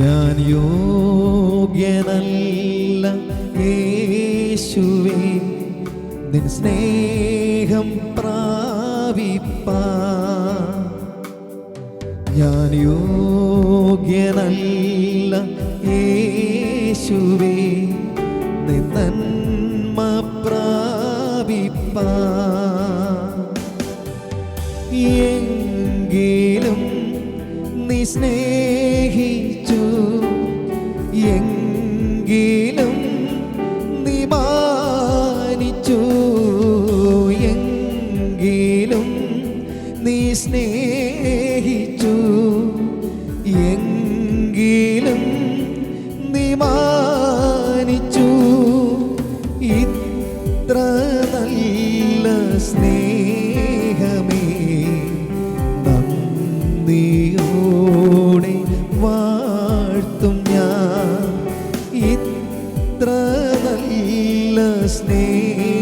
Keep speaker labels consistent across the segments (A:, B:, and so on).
A: ഞാൻ യോഗ്യനല്ല യേശുവേ. നിൻ സ്നേഹം പ്രാപിപ്പാ. ഞാൻ യോഗ്യനല്ല യേശുവേ. നിൻ നന്മ പ്രാപിപ്പാ. എങ്കിലും നീ എങ്കിലും നീ മാനിച്ചു എങ്കിലും നീ സ്നേഹിച്ചു. എങ്കിലും നീ മാനിച്ചു ഇത്ര നല്ല സ്നേഹമേ. നന്ദിയോടെ ഇത്ര നല്ല സ്നേഹമേ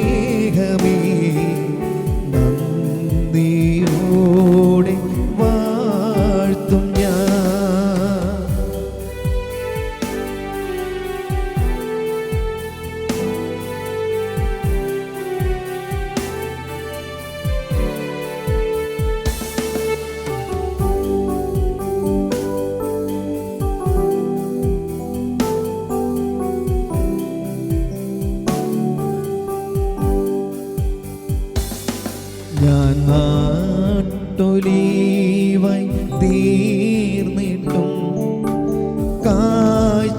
A: ഞാൻ നാട്ടൊലീവായി തീർന്നിട്ടും കാഴ്ചതില്ല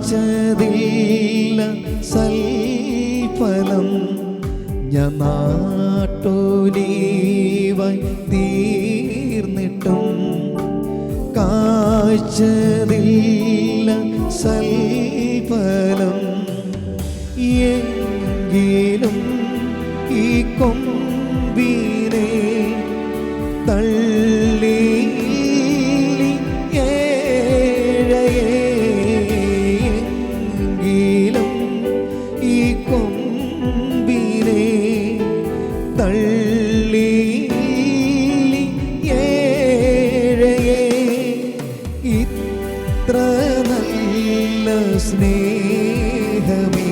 A: സൽഫലം. ഞാൻ നാട്ടൊലീവായി തീർന്നിട്ടും കാഴ്ചതില്ല സൽഫലം. എങ്കിലും ഈ കൊമ്പിനെ നല്ല സ്നേഹമേ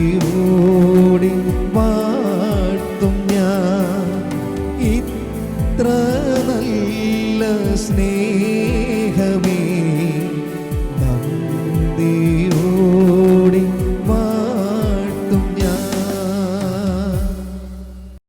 A: നന്ദിയോടെ വാഴ്ത്തും ഞാൻ. ഇത്ര നല്ല സ്നേഹമേ